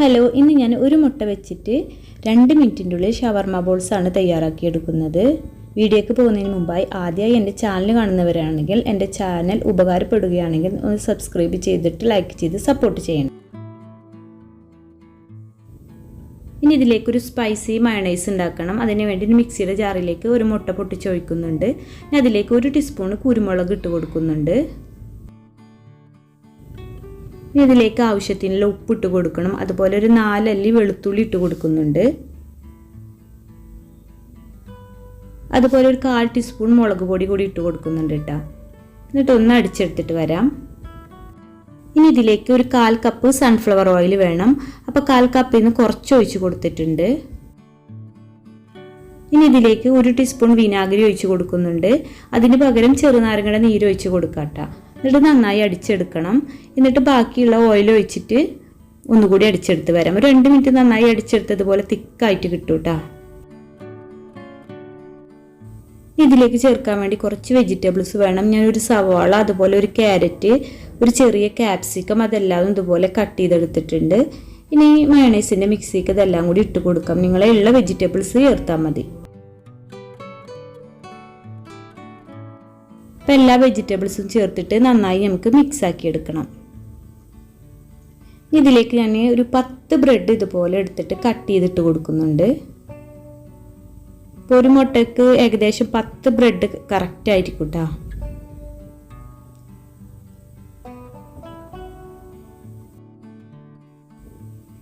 Hello ഇന്ന് ഞാൻ ഒരു മുട്ട വെച്ചിട്ട് രണ്ട് മിനിറ്റിന്റെ ഉള്ളിൽ ഷവർമ ബോൾസാണ് തയ്യാറാക്കിയെടുക്കുന്നത്. വീഡിയോക്ക് പോകുന്നതിന് മുമ്പായി ആദ്യമായി എന്റെ ചാനൽ കാണുന്നവരാണെങ്കിൽ എന്റെ ചാനൽ ഉപകാരപ്പെടുകയാണെങ്കിൽ ഒന്ന് സബ്സ്ക്രൈബ് ചെയ്തിട്ട് ലൈക്ക് ചെയ്ത് സപ്പോർട്ട് ചെയ്യണം. ഇനി ഇതിലേക്കൊരു സ്പൈസി മയണൈസ് ഉണ്ടാക്കണം. അതിന് വേണ്ടി മിക്സിയുടെ ജാറിലേക്ക് ഒരു മുട്ട പൊട്ടിച്ചൊഴിക്കുന്നുണ്ട്. ഞാൻ അതിലേക്ക് ഒരു ടീസ്പൂൺ കുരുമുളക് ഇട്ട് കൊടുക്കുന്നുണ്ട്. ഇനി ഇതിലേക്ക് ആവശ്യത്തിനുള്ള ഉപ്പിട്ട് കൊടുക്കണം. അതുപോലെ ഒരു നാലല്ലി വെളുത്തുള്ളി ഇട്ട് കൊടുക്കുന്നുണ്ട്. അതുപോലെ ഒരു കാൽ ടീസ്പൂൺ മുളക് പൊടി കൂടി ഇട്ട് കൊടുക്കുന്നുണ്ട് കേട്ടോ. എന്നിട്ട് ഒന്ന് അടിച്ചെടുത്തിട്ട് വരാം. ഇനി ഇതിലേക്ക് ഒരു കാൽ കപ്പ് സൺഫ്ലവർ ഓയിൽ വേണം. അപ്പോൾ കാൽ കപ്പിൽ നിന്ന് കുറച്ച് ഒഴിച്ച് കൊടുത്തിട്ടുണ്ട്. ഇനി ഇതിലേക്ക് ഒരു ടീസ്പൂൺ വിനാഗിരി ഒഴിച്ച് കൊടുക്കുന്നുണ്ട്. അതിന് പകരം ചെറുനാരങ്ങയുടെ നീര് ഒഴിച്ച് കൊടുക്കാട്ടോ എന്നിട്ട് നന്നായി അടിച്ചെടുക്കണം. എന്നിട്ട് ബാക്കിയുള്ള ഓയിൽ ഒഴിച്ചിട്ട് ഒന്നുകൂടി അടിച്ചെടുത്ത് വരാം. ഒരു രണ്ട് മിനിറ്റ് നന്നായി അടിച്ചെടുത്തതുപോലെ തിക്കായിട്ട് കിട്ടും കേട്ടോ ഇതിലേക്ക് ചേർക്കാൻ വേണ്ടി കുറച്ച് വെജിറ്റബിൾസ് വേണം. ഞാനൊരു സവാള അതുപോലെ ഒരു ക്യാരറ്റ് ഒരു ചെറിയ ക്യാപ്സിക്കം അതെല്ലാം ഇതുപോലെ കട്ട് ചെയ്തെടുത്തിട്ടുണ്ട്. ഇനി മയണൈസിന്റെ മിക്സിക്ക് ഇതെല്ലാം കൂടി ഇട്ട് കൊടുക്കാം. നിങ്ങളെ ഉള്ള വെജിറ്റബിൾസ് ചേർത്താൽ മതി. അപ്പം എല്ലാ വെജിറ്റബിൾസും ചേർത്തിട്ട് നന്നായി നമുക്ക് മിക്സ് ആക്കി എടുക്കണം. ഇതിലേക്ക് ഞാൻ ഒരു പത്ത് ബ്രെഡ് ഇതുപോലെ എടുത്തിട്ട് കട്ട് ചെയ്തിട്ട് കൊടുക്കുന്നുണ്ട്. ഇപ്പോൾ ഒരു മുട്ടയ്ക്ക് ഏകദേശം പത്ത് ബ്രെഡ് കറക്റ്റ് ആയിരിക്കും കേട്ടോ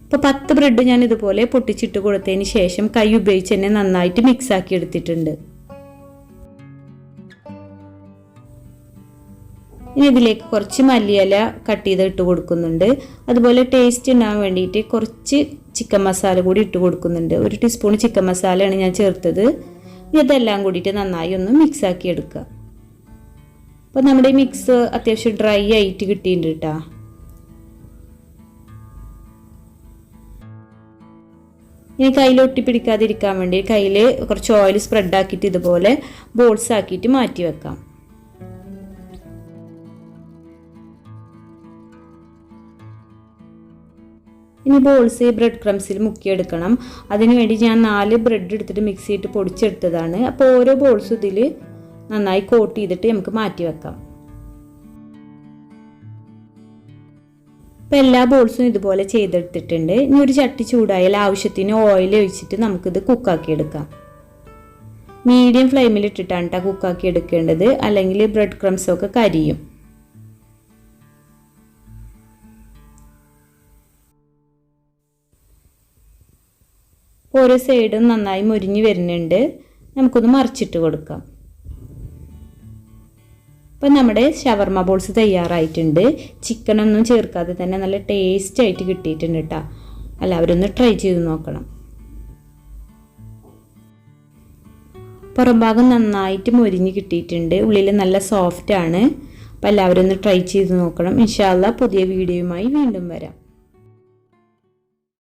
ഇപ്പോൾ പത്ത് ബ്രെഡ് ഞാൻ ഇതുപോലെ പൊട്ടിച്ചിട്ട് കൊടുത്തതിന് ശേഷം കൈ ഉപയോഗിച്ച് തന്നെ നന്നായിട്ട് മിക്സ് ആക്കി എടുത്തിട്ടുണ്ട്. ഇനി ഇതിലേക്ക് കുറച്ച് മല്ലിയില കട്ട് ചെയ്ത് ഇട്ട് കൊടുക്കുന്നുണ്ട്. അതുപോലെ ടേസ്റ്റ് ഉണ്ടാകാൻ വേണ്ടിയിട്ട് കുറച്ച് ചിക്കൻ മസാല കൂടി ഇട്ട് കൊടുക്കുന്നുണ്ട്. ഒരു ടീസ്പൂൺ ചിക്കൻ മസാലയാണ് ഞാൻ ചേർത്തത്. ഇനി ഇതെല്ലാം കൂടിയിട്ട് നന്നായി ഒന്ന് മിക്സ് ആക്കി എടുക്കുക. അപ്പോൾ നമ്മുടെ മിക്സ് അത്യാവശ്യം ഡ്രൈ ആയിട്ട് കിട്ടിയിട്ടുണ്ട് കേട്ടോ ഇനി കയ്യിൽ ഒട്ടിപ്പിടിക്കാതിരിക്കാൻ വേണ്ടി കയ്യിൽ കുറച്ച് ഓയിൽ സ്പ്രെഡ് ആക്കിയിട്ട് ഇതുപോലെ ബോൾസ് ആക്കിയിട്ട് മാറ്റി വെക്കാം. ഇനി ബോൾസ് ബ്രെഡ് ക്രംസിൽ മുക്കിയെടുക്കണം അതിനുവേണ്ടി ഞാൻ നാല് ബ്രെഡ് എടുത്തിട്ട് മിക്സിയിട്ട് പൊടിച്ചെടുത്തതാണ്. അപ്പോൾ ഓരോ ബോൾസും ഇതിൽ നന്നായി കോട്ട് ചെയ്തിട്ട് നമുക്ക് മാറ്റി വെക്കാം. അപ്പോൾ എല്ലാ ബോൾസും ഇതുപോലെ ചെയ്തെടുത്തിട്ടുണ്ട്. ഇനി ഒരു ചട്ടി ചൂടായാൽ ആവശ്യത്തിന് ഓയിൽ ഒഴിച്ചിട്ട് നമുക്കിത് കുക്കാക്കി എടുക്കാം. മീഡിയം ഫ്ലെയിമിൽ ഇട്ടിട്ടാണ് കേട്ടോ കുക്കാക്കി എടുക്കേണ്ടത്. അല്ലെങ്കിൽ ബ്രെഡ് ക്രംസൊക്കെ കരിയും. ഓരോ സൈഡും നന്നായി മുരിഞ്ഞ് വരുന്നുണ്ട്. നമുക്കൊന്ന് മറിച്ചിട്ട് കൊടുക്കാം. അപ്പം നമ്മുടെ ഷവർമ ബോൾസ് തയ്യാറായിട്ടുണ്ട്. ചിക്കനൊന്നും ചേർക്കാതെ തന്നെ നല്ല ടേസ്റ്റ് ആയിട്ട് കിട്ടിയിട്ടുണ്ട് കേട്ടോ ഒന്ന് ട്രൈ ചെയ്ത് നോക്കണം. പുറം ഭാഗം നന്നായിട്ട് മുരിഞ്ഞ് കിട്ടിയിട്ടുണ്ട്. ഉള്ളിൽ നല്ല സോഫ്റ്റ് ആണ്. അപ്പോൾ എല്ലാവരും ഒന്ന് ട്രൈ ചെയ്ത് നോക്കണം. ഇൻഷാല്ല പുതിയ വീഡിയോയുമായി വീണ്ടും വരാം.